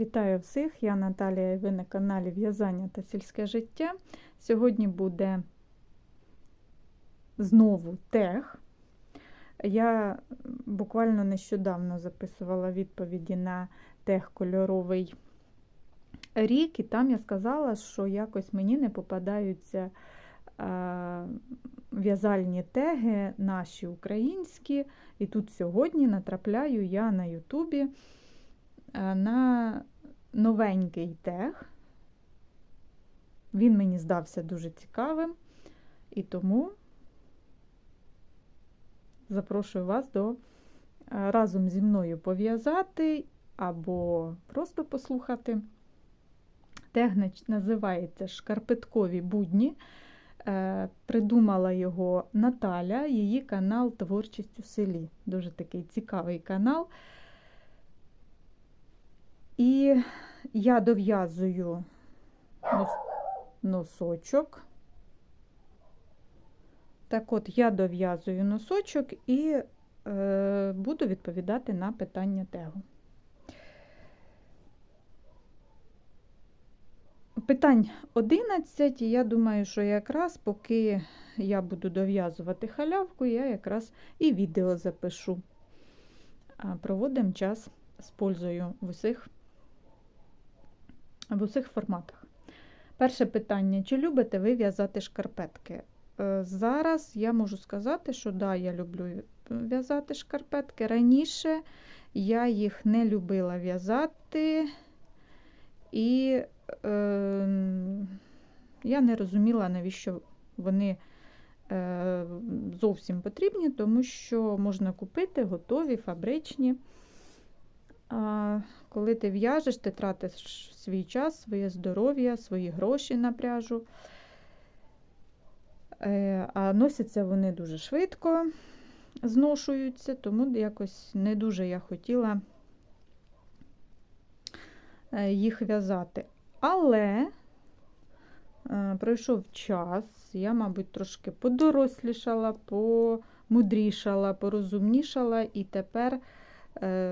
Вітаю всіх! Я Наталія і ви на каналі В'язання та сільське життя. Сьогодні буде знову тег. Я буквально нещодавно записувала відповіді на тег кольоровий рік, і там я сказала, що якось мені не попадаються в'язальні теги, наші українські. І тут сьогодні натрапляю я на Ютубі на новенький тег. Він мені здався дуже цікавим, і тому запрошую вас до е, разом зі мною пов'язати або просто послухати. Тег називається Шкарпеткові будні. Е, Придумала його Наталя, її канал Творчість у селі. Дуже такий цікавий канал. І я дов'язую носочок. Так от, я дов'язую носочок і е, буду відповідати на питання тегу. Питань 11, і я думаю, що якраз поки я буду дов'язувати халявку, я якраз і відео запишу. Проводимо час з пользою в усіх в усіх форматах. Перше питання: чи любите ви в'язати шкарпетки? Е, зараз я можу сказати, що да, я люблю в'язати шкарпетки. Раніше я їх не любила в'язати, і е, я не розуміла, навіщо вони е, зовсім потрібні, тому що можна купити готові фабричні. Коли ти в'яжеш, ти тратиш свій час, своє здоров'я, свої гроші на пряжу. Е, а носяться вони дуже швидко, зношуються, тому якось не дуже я хотіла е, їх в'язати. Але е, пройшов час, я, мабуть, трошки подорослішала, помудрішала, порозумнішала, і тепер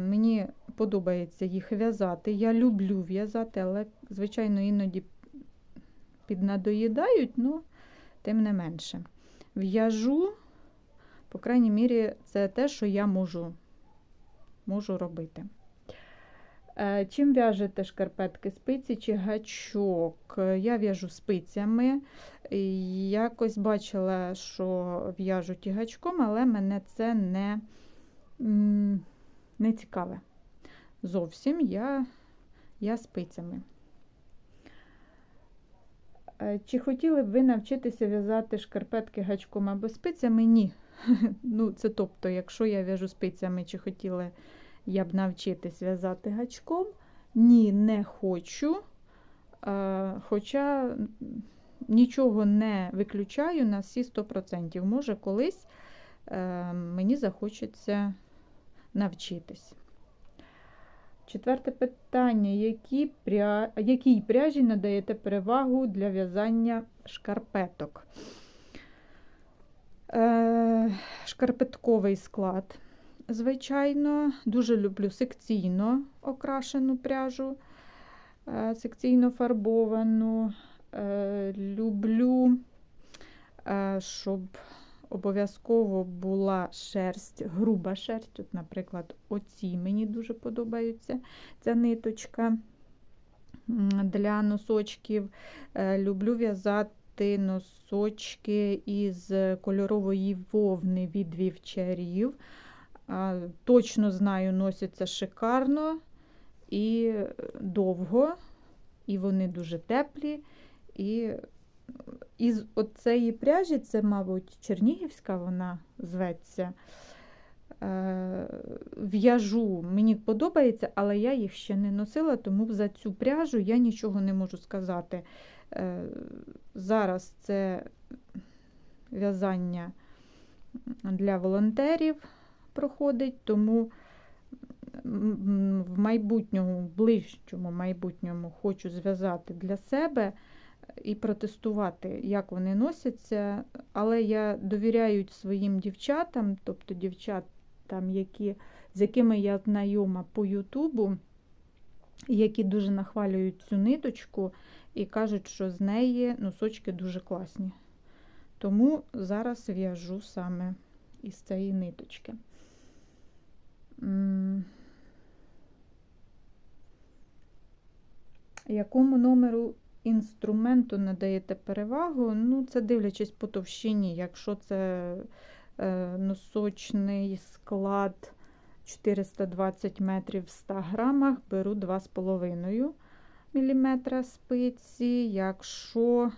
мені подобається їх в'язати. Я люблю в'язати, але, звичайно, іноді піднадоїдають, ну, тим не менше. В'яжу, по крайній мірі, це те, що я можу, можу робити. Е, чим в'яжете шкарпетки спиці чи гачок? Я в'яжу спицями. Якось бачила, що в'яжуть і гачком, але мене це не не цікаве зовсім я, я спицями. Е, чи хотіли б ви навчитися в'язати шкарпетки гачком або спицями? Ні. Ну, це тобто, якщо я в'яжу спицями, чи хотіла я б навчитись в'язати гачком? Ні, не хочу. Е, хоча нічого не виключаю на всі 100%. Може, колись е, мені захочеться навчитись. Четверте питання. Які пря... Якій пряжі надаєте перевагу для в'язання шкарпеток? Е, Шкарпетковий склад, звичайно, дуже люблю секційно окрашену пряжу, е, секційно фарбовану. Е, Люблю, е, щоб обов'язково була шерсть, груба шерсть. От, Наприклад, оці мені дуже подобаються ця ниточка для носочків. Е, люблю в'язати носочки із кольорової вовни від вівчарів. Точно знаю, носяться шикарно і довго, і вони дуже теплі. І із оцеї пряжі, це, мабуть, Чернігівська вона зветься. Е, в'яжу, мені подобається, але я їх ще не носила, тому за цю пряжу я нічого не можу сказати. Е, зараз це в'язання для волонтерів проходить, тому в майбутньому, в ближчому майбутньому хочу зв'язати для себе і протестувати, як вони носяться. Але я довіряю своїм дівчатам, тобто дівчатам, які, з якими я знайома по Ютубу. які дуже нахвалюють цю ниточку і кажуть, що з неї носочки дуже класні. Тому зараз в'яжу саме із цієї ниточки. Якому номеру інструменту надаєте перевагу? Ну, це дивлячись по товщині. Якщо це е, носочний склад 420 метрів в 100 грамах, беру 2,5 мм спиці. Якщо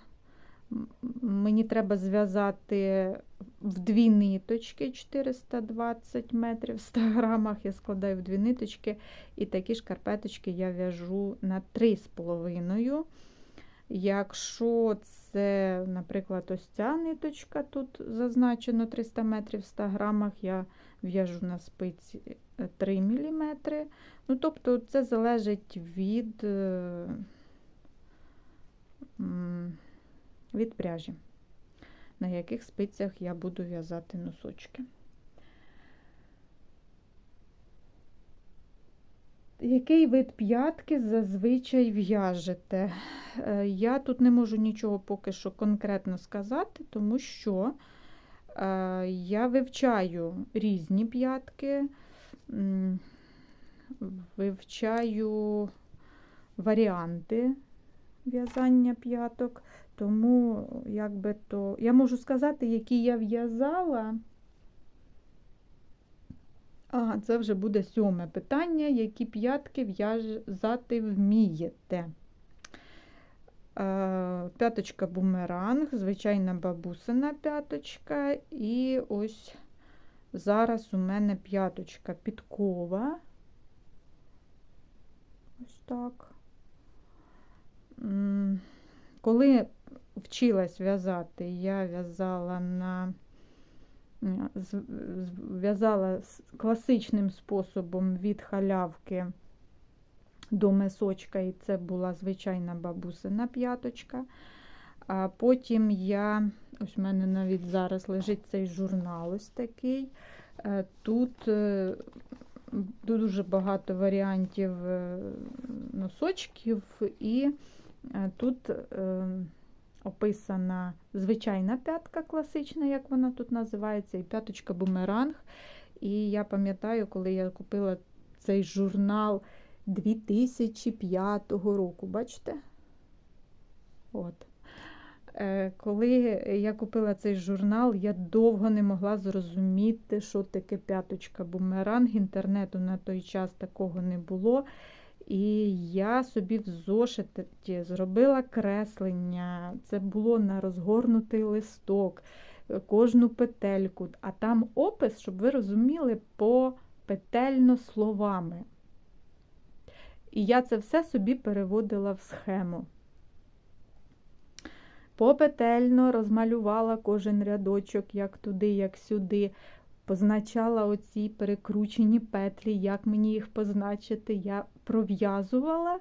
мені треба зв'язати в дві ниточки 420 метрів в 100 грамах, я складаю в дві ниточки, і такі шкарпеточки я в'яжу на 3,5. Якщо це, наприклад, ось ця ниточка, тут зазначено 300 метрів в 100 грамах, я в'яжу на спиці 3 мм. Ну, тобто, це залежить від, е, від пряжі, на яких спицях я буду в'язати носочки. Який вид п'ятки зазвичай в'яжете? Е, Я тут не можу нічого поки що конкретно сказати, тому що е, я вивчаю різні п'ятки, вивчаю варіанти в'язання п'яток, тому якби то я можу сказати, які я в'язала. Ага, це вже буде сьоме питання, які п'ятки в'язати вмієте. Е, П'яточка бумеранг, звичайна бабусина п'яточка, і ось зараз у мене п'яточка підкова. Ось так. Коли вчилась в'язати, я в'язала на з- з- класичним способом від халявки до мисочка, і це була звичайна бабусина п'яточка. А потім я, ось в мене навіть зараз лежить цей журнал ось такий. Е, Тут е, дуже багато варіантів е, носочків, і тут описана звичайна п'ятка класична, як вона тут називається, і п'яточка бумеранг. І я пам'ятаю, коли я купила цей журнал 2005 року, бачите? От. Е, Коли я купила цей журнал, я довго не могла зрозуміти, що таке п'яточка бумеранг. Інтернету на той час такого не було. І я собі в зошиті зробила креслення. Це було на розгорнутий листок, е, кожну петельку, а там опис, щоб ви розуміли, попетельно словами. І я це все собі переводила в схему. Попетельно розмалювала кожен рядочок, як туди, як сюди. Позначала оці перекручені петлі, як мені їх позначити. Я пров'язувала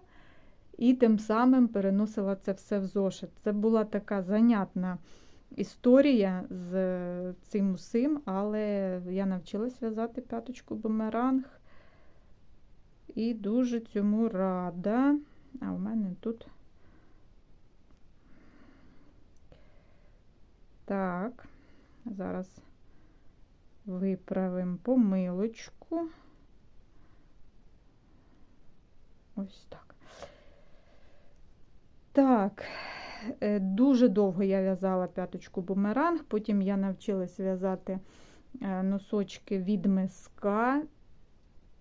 і тим самим переносила це все в зошит. Це була така занятна історія з цим усім, але я навчилась в'язати п'яточку бумеранг і дуже цьому рада. А у мене тут. Так, зараз виправимо помилочку. Ось так. Так, е, дуже довго я в'язала п'яточку бумеранг, потім я навчилась в'язати е, носочки від миска.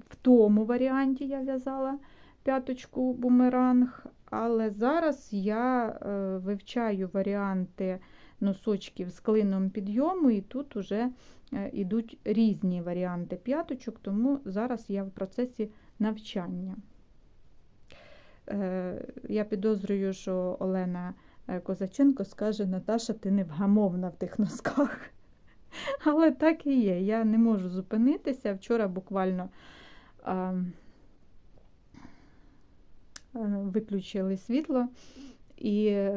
В тому варіанті я в'язала п'яточку бумеранг, але зараз я е, вивчаю варіанти носочків з клином підйому, і тут вже йдуть різні варіанти п'яточок, тому зараз я в процесі навчання. Е, Я підозрюю, що Олена е, Козаченко скаже, Наташа, ти невгамовна в тих носках. Але так і є. Я не можу зупинитися. Вчора буквально виключили світло і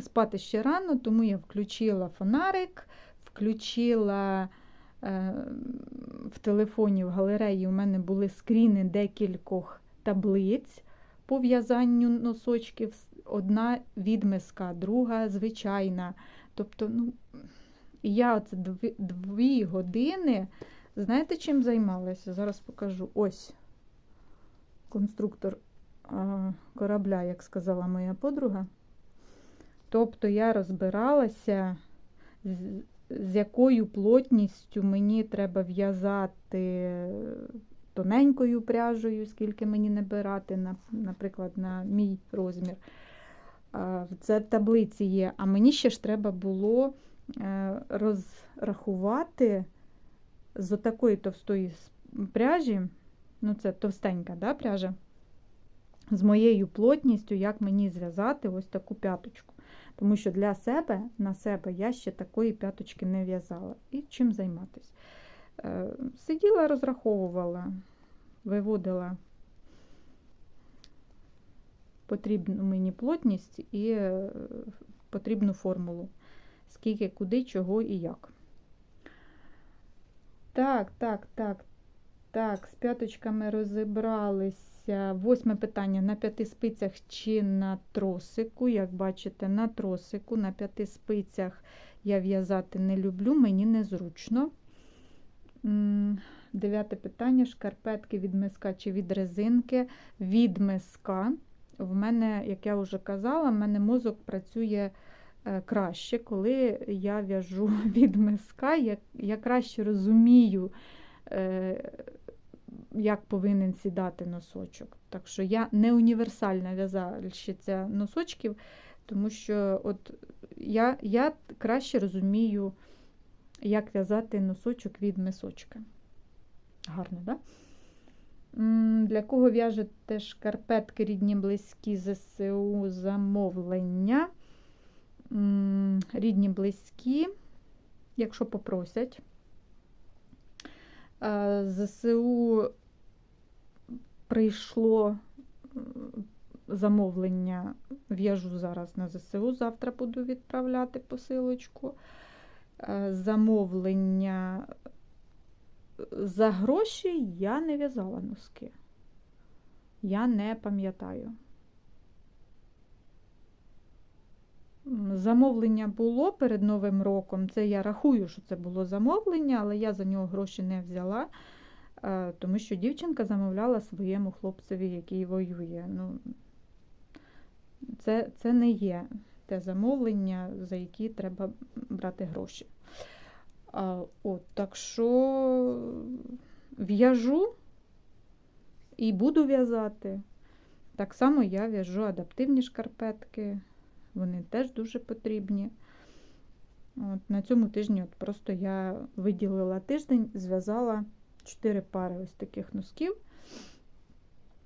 спати ще рано, тому я включила фонарик, включила е, в телефоні в галереї у мене були скріни декількох таблиць по в'язанню носочків, одна відмиска, друга звичайна. Тобто, ну, я оце дві, дві години, знаєте, чим займалася? Зараз покажу. Ось конструктор корабля, як сказала моя подруга. Тобто я розбиралася, з, якою плотністю мені треба в'язати тоненькою пряжею, скільки мені набирати, на, наприклад, на мій розмір. Це в таблиці є. А мені ще ж треба було е, розрахувати з отакої товстої пряжі, ну це товстенька да, пряжа, з моєю плотністю, як мені зв'язати ось таку п'яточку. Тому що для себе, на себе я ще такої п'яточки не в'язала. І чим займатися? Е, Сиділа, розраховувала, виводила потрібну мені плотність і е, потрібну формулу. Скільки, куди, чого і як. Так, так, так, так, з п'яточками розібралися. Восьме питання на п'яти спицях чи на тросику. Як бачите, на тросику, на п'яти спицях я в'язати не люблю, мені незручно. Дев'яте питання: шкарпетки від миска чи від резинки. Від миска. В мене, як я вже казала, в мене мозок працює е, краще, коли я в'яжу від миска. Я, я краще розумію, е, як повинен сідати носочок. Так що я не універсальна в'язальщиця носочків, тому що от я, я краще розумію, як в'язати носочок від мисочка. Гарно, так? Да? Для кого в'яжете шкарпетки рідні близькі ЗСУ замовлення? Рідні близькі, якщо попросять. Е, ЗСУ прийшло замовлення, в'яжу зараз на ЗСУ, завтра буду відправляти посилочку. Е, Замовлення за гроші я не в'язала носки. Я не пам'ятаю. Замовлення було перед Новим роком. Це я рахую, що це було замовлення, але я за нього гроші не взяла, е, тому що дівчинка замовляла своєму хлопцеві, який воює. Ну, це, це не є те замовлення, за які треба брати гроші. А, от, так що в'яжу і буду в'язати. Так само я в'яжу адаптивні шкарпетки, вони теж дуже потрібні. От, на цьому тижні от просто я виділила тиждень, зв'язала 4 пари ось таких носків.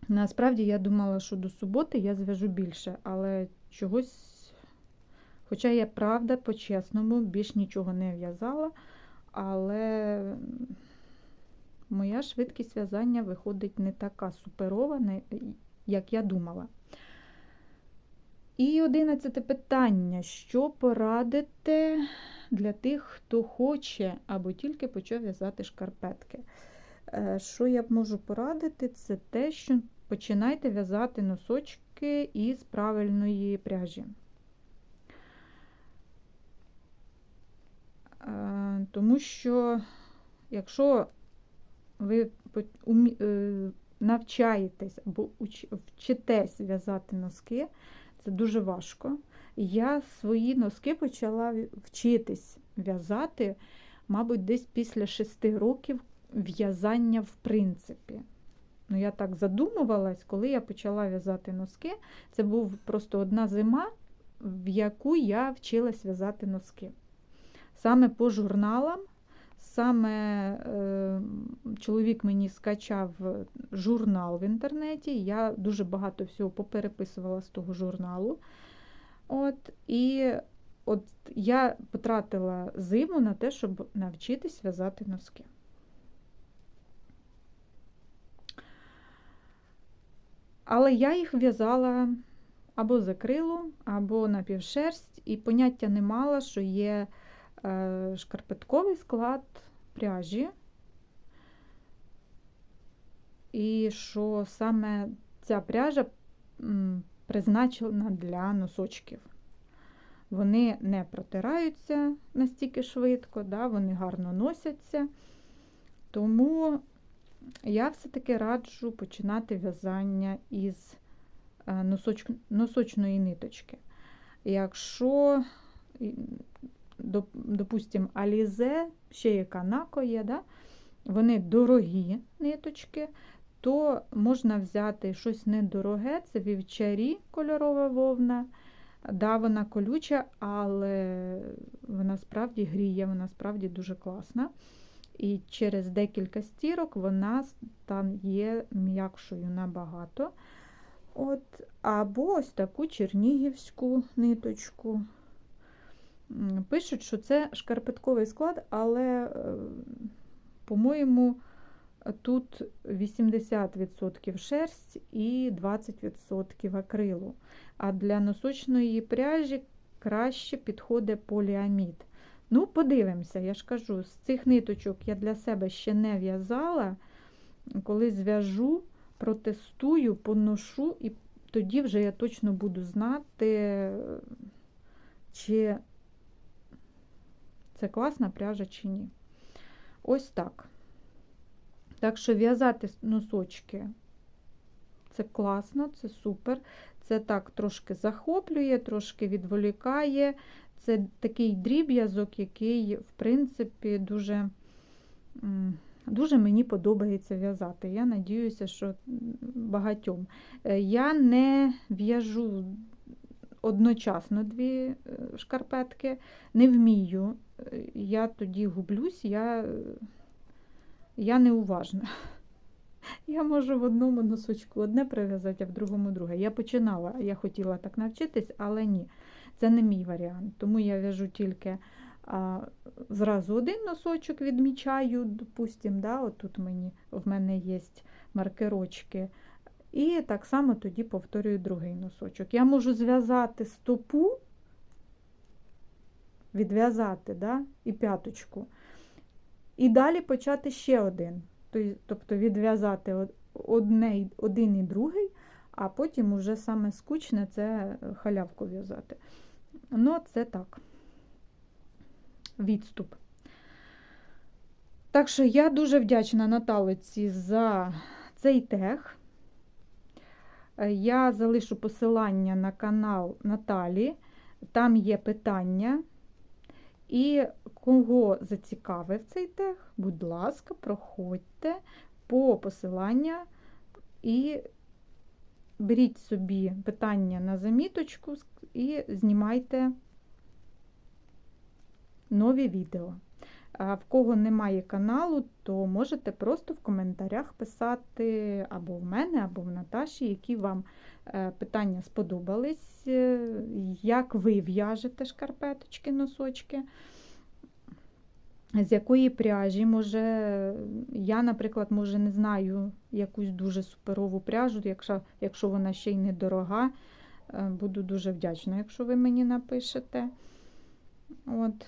Насправді я думала, що до суботи я зв'яжу більше, але чогось, хоча я правда, по-чесному, більш нічого не в'язала, але моя швидкість в'язання виходить не така суперова, як я думала. І одинадцяте питання. Що порадите для тих, хто хоче або тільки почав в'язати шкарпетки? Е, Що я можу порадити, це те, що починайте в'язати носочки із правильної пряжі. Е, Тому що, якщо ви е, навчаєтесь або вчитесь в'язати носки, це дуже важко. Я свої носки почала вчитись в'язати, мабуть, десь після шести років в'язання в принципі. Ну, я так задумувалась, коли я почала в'язати носки. Це був просто одна зима, в яку я вчилась в'язати носки. Саме по журналам, саме е, чоловік мені скачав журнал в інтернеті. Я дуже багато всього попереписувала з того журналу. От, і от я потратила зиму на те, щоб навчитись в'язати носки. Але я їх в'язала або з акрилу, або на півшерсть, і поняття не мала, що є е, шкарпетковий склад пряжі, і що саме ця пряжа призначена для носочків. Вони не протираються настільки швидко, да, вони гарно носяться. Тому я все-таки раджу починати в'язання із е, носоч- носочної ниточки. Якщо, і, доп- допустим, Алізе, ще є Канако є, да? вони дорогі ниточки, то можна взяти щось недороге, це вівчарі кольорова вовна. Да, вона колюча, але вона справді гріє, вона справді дуже класна. І через декілька стірок вона там є м'якшою набагато. От, Або ось таку чернігівську ниточку. Пишуть, що це шкарпетковий склад, але, е, по-моєму, тут 80% шерсть і 20% акрилу. А для носочної пряжі краще підходить поліамід. Ну, подивимося, я ж кажу, з цих ниточок я для себе ще не в'язала. Коли зв'яжу, протестую, поношу, і тоді вже я точно буду знати, чи це класна пряжа чи ні. Ось так. Так що в'язати носочки це класно, це супер. Це так трошки захоплює, трошки відволікає. Це такий дріб'язок, який, в принципі, дуже, дуже мені подобається в'язати. Я надіюся, що багатьом. Е, Я не в'яжу одночасно дві е, шкарпетки, не вмію. Е, Я тоді гублюсь, я, я неуважна. Я можу в одному носочку одне прив'язати, а в другому друге. Я починала, я хотіла так навчитись, але ні, це не мій варіант. Тому я в'яжу тільки а, зразу один носочок відмічаю, допустим, да, отут мені, в мене є маркерочки. І так само тоді повторюю другий носочок. Я можу зв'язати стопу, відв'язати да, і п'яточку. І далі почати ще один. Тобто відв'язати один і другий, а потім уже саме скучне це халявку в'язати. Ну, це так. Відступ. Так що я дуже вдячна Наталиці за цей тег. Я залишу посилання на канал Наталі, там є питання. І кого зацікавив цей тег, будь ласка, проходьте по посилання і беріть собі питання на заміточку і знімайте нові відео. В кого немає каналу, то можете просто в коментарях писати або в мене, або в Наташі, які вам питання сподобались, е, як ви в'яжете шкарпеточки, носочки, з якої пряжі, може, я, наприклад, може, не знаю якусь дуже суперову пряжу, якщо, якщо вона ще й недорога, е, буду дуже вдячна, якщо ви мені напишете. От.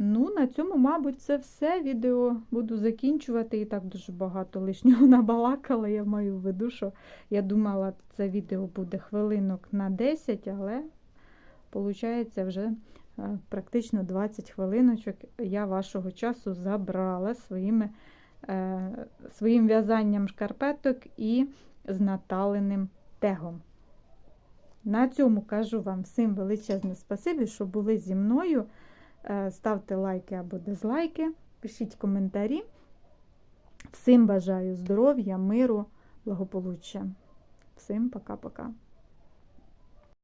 Ну, на цьому, мабуть, це все. Відео буду закінчувати. І так дуже багато лишнього набалакала. Я маю в виду, що я думала, це відео буде хвилинок на 10, але, виходить, вже е, практично 20 хвилиночок я вашого часу забрала своїми, е, своїм в'язанням шкарпеток і з наталеним тегом. На цьому кажу вам всім величезне спасибі, що були зі мною. Е, ставте лайки або дизлайки, пишіть коментарі. Всім бажаю здоров'я, миру, благополуччя. Всім пока-пока.